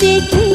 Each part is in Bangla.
দেখি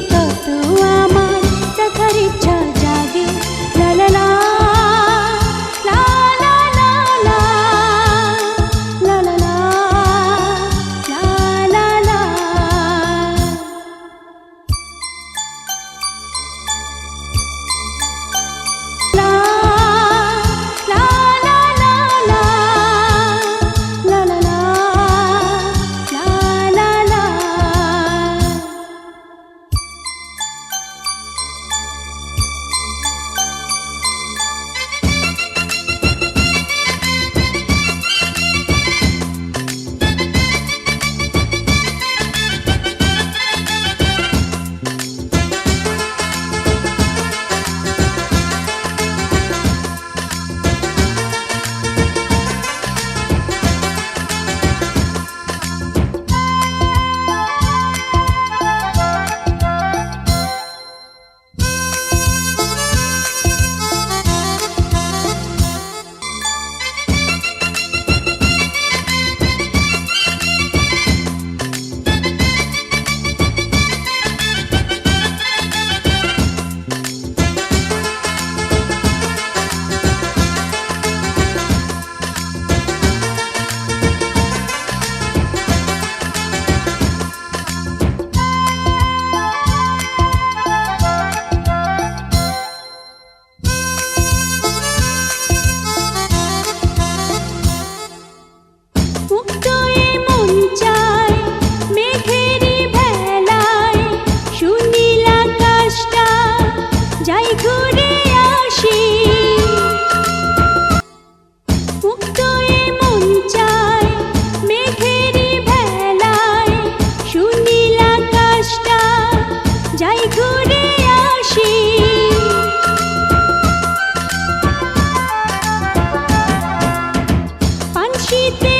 পানশিতে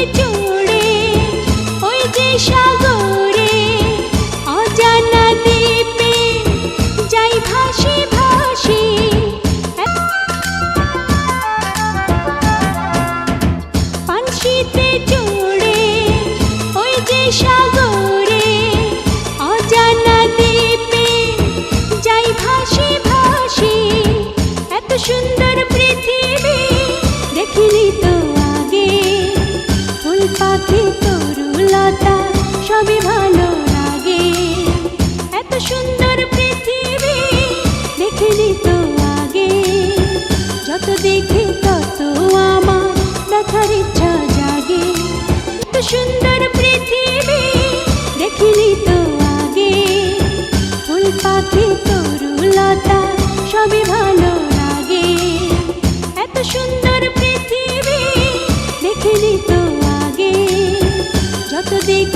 সবই ভালো লাগে। এত সুন্দর পৃথিবী দেখিনি তো আগে। যত দেখি তত আমার দেখার ইচ্ছা জাগে। এত সুন্দর পৃথিবী দেখিনি তো আগে। ফুল পাখি, তরুলতা সবই ভালো লাগে। এত সুন্দর পৃথিবী দেখিনি তো আগে। যত দেখি